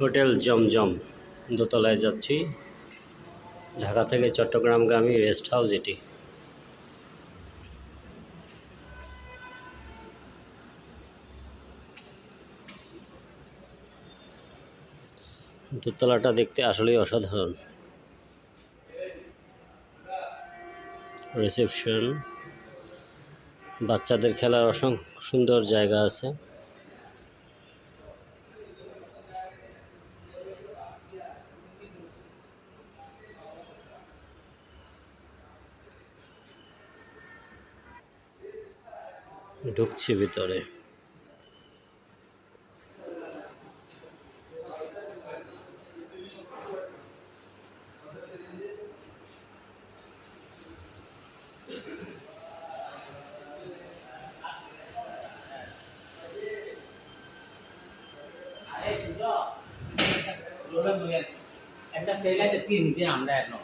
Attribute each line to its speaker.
Speaker 1: Hotel জমজম, দোতলায় যাচ্ছি। ঢাকা থেকে চট্টগ্রামগামী রেস্ট হাউস এটি। দোতলাটা দেখতে আসলেই অসাধারণ। রিসেপশন। বাচ্চাদের খেলার অসংখ্য সুন্দর জায়গা আছে। ঢুকছি ভিতরে।
Speaker 2: একটা সেল আছে তিন দিন আমরা এখন।